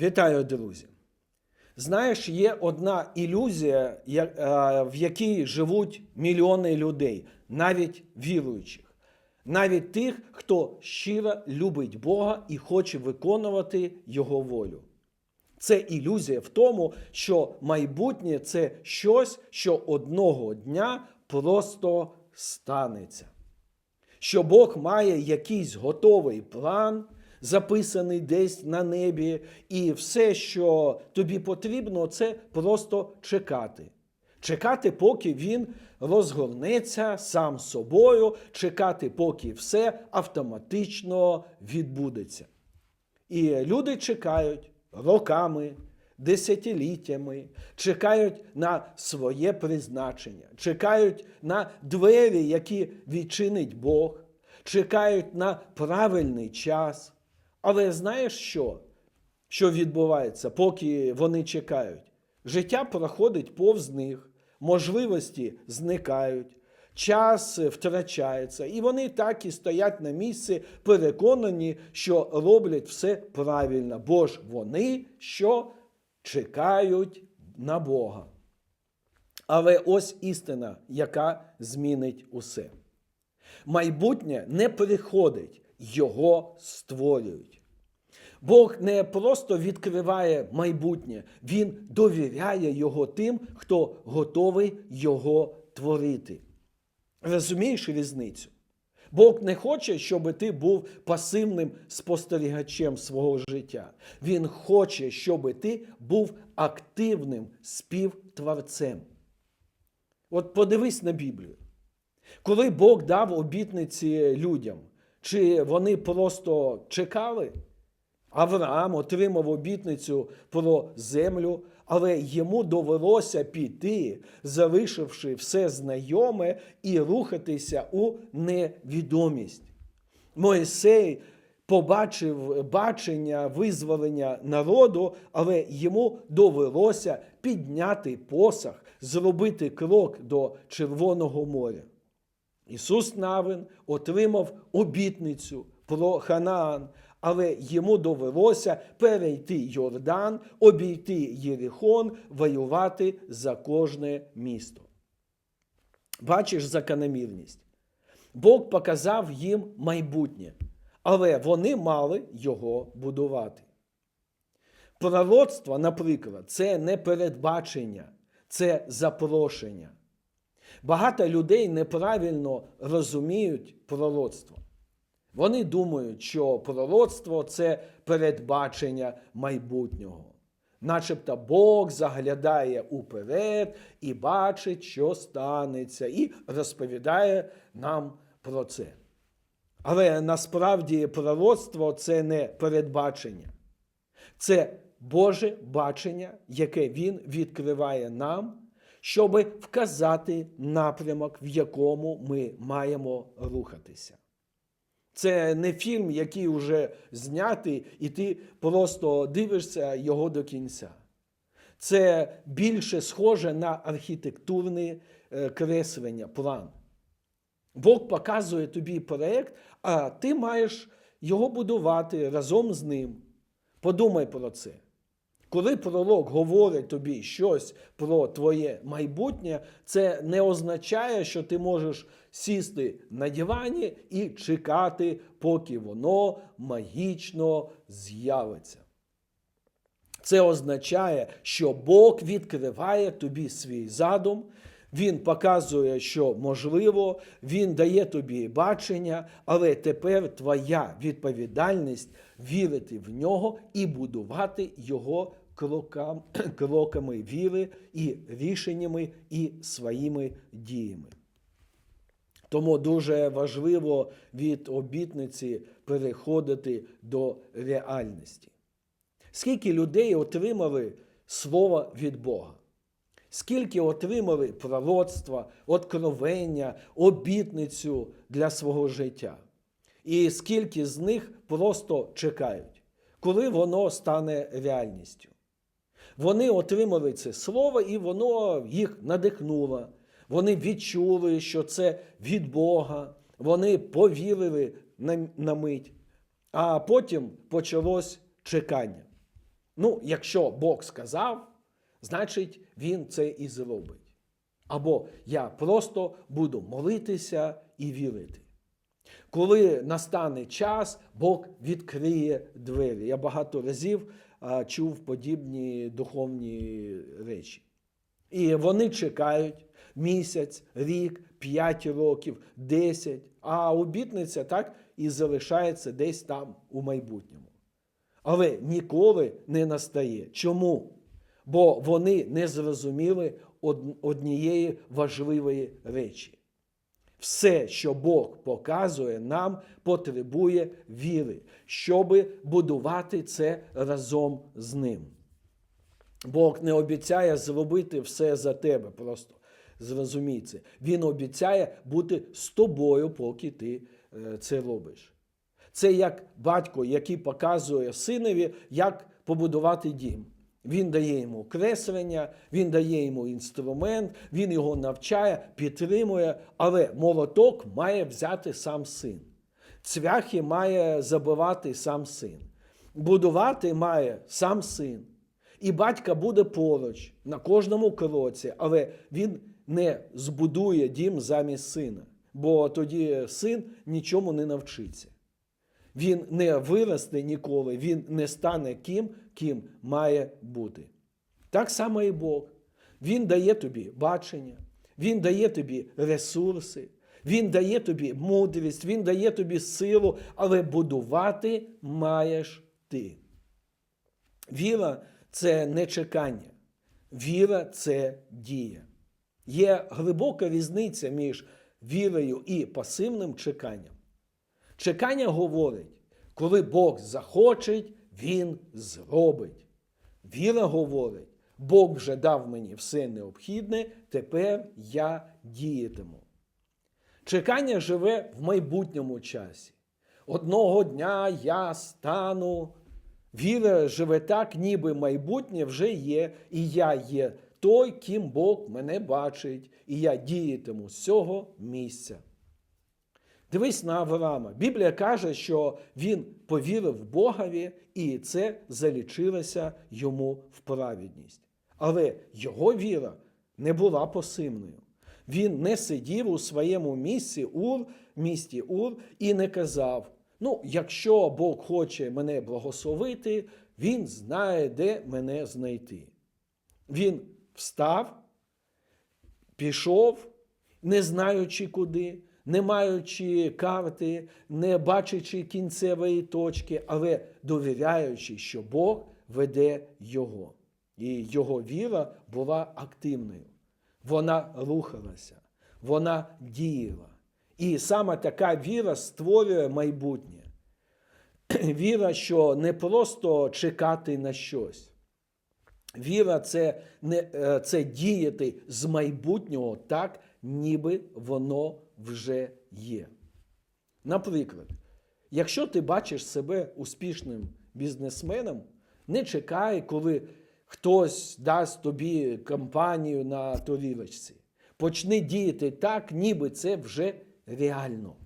Вітаю, друзі! Знаєш, є одна ілюзія, е, в якій живуть мільйони людей, навіть віруючих, навіть тих, хто щиро любить Бога і хоче виконувати Його волю. Це ілюзія в тому, що майбутнє це щось, що одного дня просто станеться що Бог має якийсь готовий план, записаний десь на небі, і все, що тобі потрібно, це просто чекати. Чекати, поки він розгорнеться сам собою, чекати, поки все автоматично відбудеться. І люди чекають роками, десятиліттями, чекають на своє призначення, чекають на двері, які відчинить Бог, чекають на правильний час. Але знаєш що? Що відбувається, поки вони чекають? Життя проходить повз них, можливості зникають, час втрачається, і вони так і стоять на місці, переконані, що роблять все правильно, бо ж вони що чекають на Бога. Але ось істина, яка змінить усе. Майбутнє не приходить, його створюють. Бог не просто відкриває майбутнє, Він довіряє його тим, хто готовий його творити. Розумієш різницю? Бог не хоче, щоб ти був пасивним спостерігачем свого життя. Він хоче, щоб ти був активним співтворцем. От подивись на Біблію. Коли Бог дав обітниці людям, чи вони просто чекали? Авраам отримав обітницю про землю, але йому довелося піти, залишивши все знайоме і рухатися у невідомість. Моїсей побачив бачення визволення народу, але йому довелося підняти посах, зробити крок до Червоного моря. Ісус Навин отримав обітницю про Ханаан, але йому довелося перейти Йордан, обійти Єрихон, воювати за кожне місто. Бачиш закономірність. Бог показав їм майбутнє, але вони мали його будувати. Пророцтво, наприклад, це не передбачення, це запрошення. Багато людей неправильно розуміють пророцтво. Вони думають, що пророцтво це передбачення майбутнього. Начебто Бог заглядає уперед і бачить, що станеться, і розповідає нам про це. Але насправді пророцтво це не передбачення, це Боже бачення, яке Він відкриває нам, щоб вказати напрямок, в якому ми маємо рухатися. Це не фільм, який вже знятий, і ти просто дивишся його до кінця. Це більше схоже на архітектурне креслення, план. Бог показує тобі проєкт, а ти маєш його будувати разом з ним. Подумай про це. Коли пророк говорить тобі щось про твоє майбутнє, це не означає, що ти можеш сісти на дивані і чекати, поки воно магічно з'явиться. Це означає, що Бог відкриває тобі свій задум, Він показує, що можливо, Він дає тобі бачення, але тепер твоя відповідальність вірити в нього і будувати його крокам, кроками віри і рішеннями і своїми діями. Тому дуже важливо від обітниці переходити до реальності. Скільки людей отримали слово від Бога? Скільки отримали пророцтва, откровення, обітницю для свого життя? І скільки з них просто чекають, коли воно стане реальністю? Вони отримали це слово, і воно їх надихнуло. Вони відчули, що це від Бога. Вони повірили на, на мить. А потім почалось чекання. Ну, якщо Бог сказав, значить Він це і зробить. Або я просто буду молитися і вірити. Коли настане час, Бог відкриє двері. Я багато разів чув подібні духовні речі. І вони чекають місяць, рік, п'ять років, десять, а обітниця так і залишається десь там у майбутньому. Але ніколи не настає. Чому? Бо вони не зрозуміли однієї важливої речі. Все, що Бог показує нам, потребує віри, щоб будувати це разом з ним. Бог не обіцяє зробити все за тебе, просто зрозумій. Він обіцяє бути з тобою, поки ти е, це робиш. Це як батько, який показує синові, як побудувати дім. Він дає йому креслення, він дає йому інструмент, він його навчає, підтримує, але молоток має взяти сам син. Цвяхи має забивати сам син. Будувати має сам син. І батька буде поруч на кожному кроці, але він не збудує дім замість сина, бо тоді син нічому не навчиться. Він не виросте ніколи, він не стане ким, ким має бути. Так само і Бог. Він дає тобі бачення, Він дає тобі ресурси, Він дає тобі мудрість, Він дає тобі силу, але будувати маєш ти. Віра це не чекання, віра це дія. Є глибока різниця між вірою і пасивним чеканням. Чекання говорить, коли Бог захоче, Він зробить. Віра говорить, Бог вже дав мені все необхідне, тепер я діятиму. Чекання живе в майбутньому часі. Одного дня я стану. Віра живе так, ніби майбутнє вже є, і я є той, ким Бог мене бачить, і я діятиму з цього місця. Дивись на Авраама. Біблія каже, що він повірив Богові, і це залічилося йому в праведність. Але його віра не була посильною. Він не сидів у своєму місці Ур, місті Ур і не казав: ну, якщо Бог хоче мене благословити, Він знає, де мене знайти. Він встав, пішов, не знаючи куди, не маючи карти, не бачачи кінцевої точки, але довіряючи, що Бог веде його. І його віра була активною. Вона рухалася, вона діяла. І саме така віра створює майбутнє. Віра, що не просто чекати на щось. Віра це, не, е, це діяти з майбутнього так, ніби воно вже є. Наприклад, якщо ти бачиш себе успішним бізнесменом, не чекай, коли хтось дасть тобі компанію на торілочці. Почни діяти так, ніби це вже реально.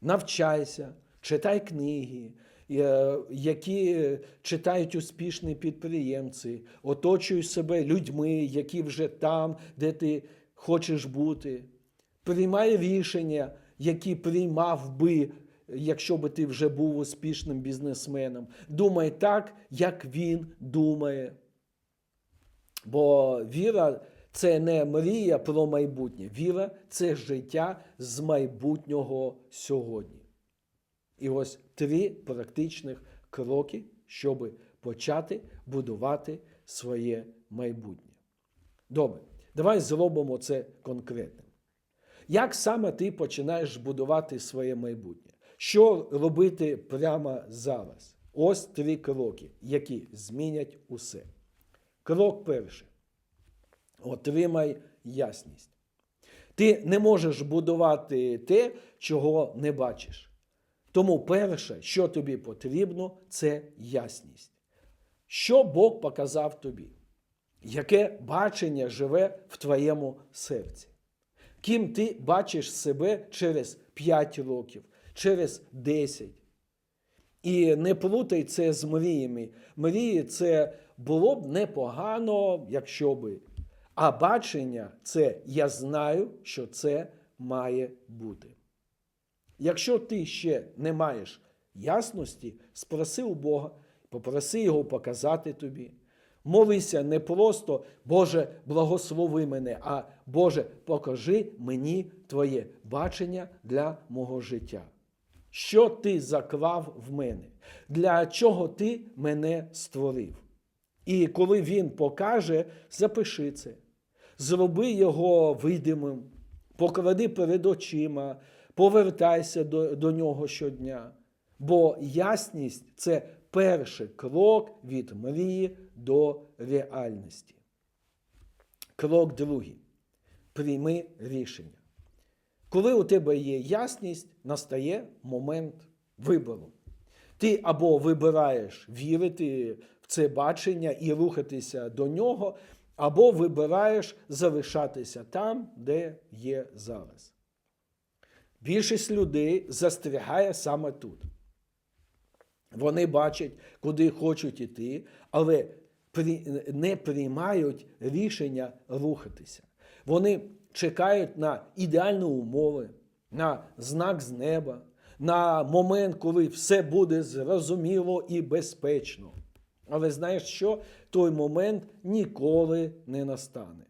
Навчайся, читай книги, е, які читають успішні підприємці, оточуй себе людьми, які вже там, де ти хочеш бути. Приймай рішення, які приймав би, якщо би ти вже був успішним бізнесменом. Думай так, як він думає. Бо віра це не мрія про майбутнє. Віра це життя з майбутнього сьогодні. І ось три практичних кроки, щоб почати будувати своє майбутнє. Добре, давай зробимо це конкретним. Як саме ти починаєш будувати своє майбутнє? Що робити прямо зараз? Ось три кроки, які змінять усе. Крок перший. Отримай ясність. Ти не можеш будувати те, чого не бачиш. Тому перше, що тобі потрібно, це ясність. Що Бог показав тобі? Яке бачення живе в твоєму серці? Ким ти бачиш себе через 5 років, через 10? І не плутай це з мріями. Мрії це було б непогано, якщо би. А бачення це я знаю, що це має бути. Якщо ти ще не маєш ясності, спроси у Бога, попроси Його показати тобі. Молися не просто, Боже, благослови мене, а Боже, покажи мені Твоє бачення для мого життя. Що ти заклав в мене? Для чого ти мене створив? І коли він покаже, запиши це. Зроби його видимим, поклади перед очима, повертайся до, до нього щодня. Бо ясність це перший крок від мрії до реальності. Крок другий. Прийми рішення. Коли у тебе є ясність, настає момент вибору. Ти або вибираєш вірити в це бачення і рухатися до нього, або вибираєш залишатися там, де є зараз. Більшість людей застрягає саме тут. Вони бачать, куди хочуть іти, але не приймають рішення рухатися. Вони чекають на ідеальні умови, на знак з неба, на момент, коли все буде зрозуміло і безпечно. Але знаєш що? Той момент ніколи не настане.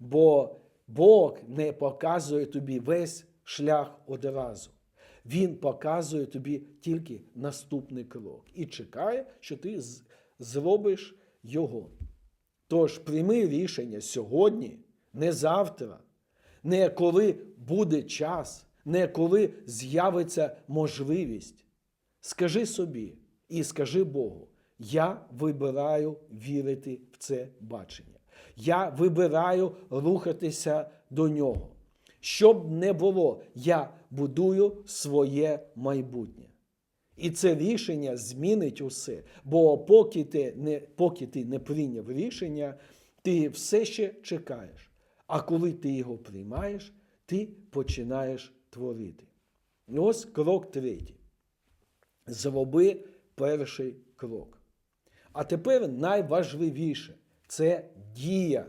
Бо Бог не показує тобі весь шлях одразу. Він показує тобі тільки наступний крок і чекає, що ти зробиш його. Тож прийми рішення сьогодні, не завтра, не коли буде час, не коли з'явиться можливість. Скажи собі і скажи Богу, я вибираю вірити в це бачення. Я вибираю рухатися до нього. Щоб не було, я будую своє майбутнє. І це рішення змінить усе. Бо поки ти не, поки ти не прийняв рішення, ти все ще чекаєш. А коли ти його приймаєш, ти починаєш творити. Ось крок третій. Зроби перший крок. А тепер найважливіше це дія.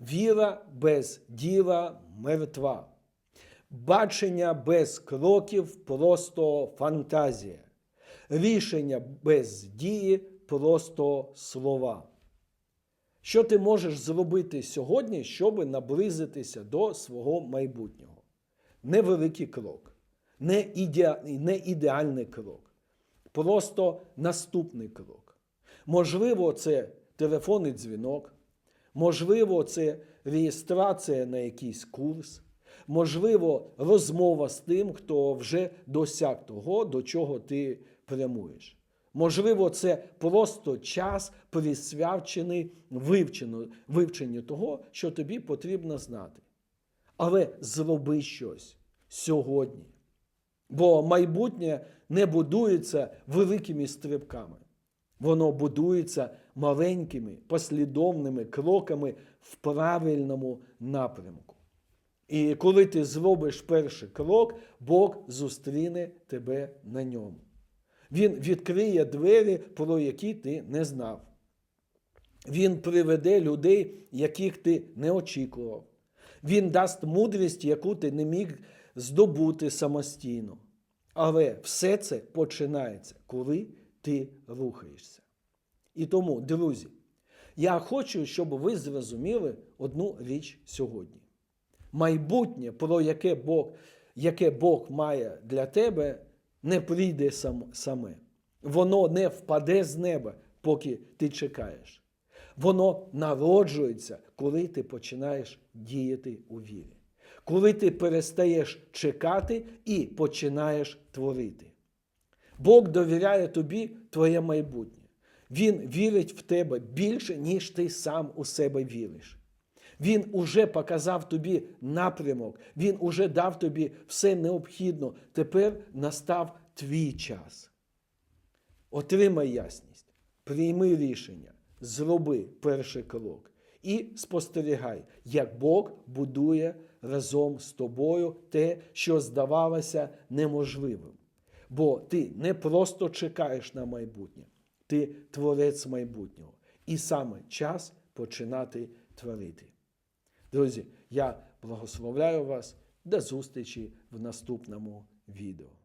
Віра без діла мертва. Бачення без кроків просто фантазія. Рішення без дії просто слова. Що ти можеш зробити сьогодні, щоб наблизитися до свого майбутнього? Невеликий крок, не, ідеа... не ідеальний крок, просто наступний крок. Можливо, це телефонний дзвінок, можливо, це реєстрація на якийсь курс, можливо, розмова з тим, хто вже досяг того, до чого ти прямуєш. Можливо, це просто час присвячений вивченню, вивченню того, що тобі потрібно знати. Але зроби щось сьогодні. Бо майбутнє не будується великими стрибками. Воно будується маленькими послідовними кроками в правильному напрямку. І коли ти зробиш перший крок, Бог зустріне тебе на ньому. Він відкриє двері, про які ти не знав. Він приведе людей, яких ти не очікував. Він дасть мудрість, яку ти не міг здобути самостійно. Але все це починається, коли ти рухаєшся. І тому, друзі, я хочу, щоб ви зрозуміли одну річ сьогодні. Майбутнє, про яке Бог, яке Бог має для тебе, не прийде саме. Воно не впаде з неба, поки ти чекаєш. Воно народжується, коли ти починаєш діяти у вірі. Коли ти перестаєш чекати і починаєш творити. Бог довіряє тобі твоє майбутнє. Він вірить в тебе більше, ніж ти сам у себе віриш. Він уже показав тобі напрямок, він уже дав тобі все необхідно. Тепер настав твій час. Отримай ясність, прийми рішення, зроби перший крок і спостерігай, як Бог будує разом з тобою те, що здавалося неможливим. Бо ти не просто чекаєш на майбутнє, ти творець майбутнього. І саме час починати творити. Друзі, я благословляю вас. До зустрічі в наступному відео.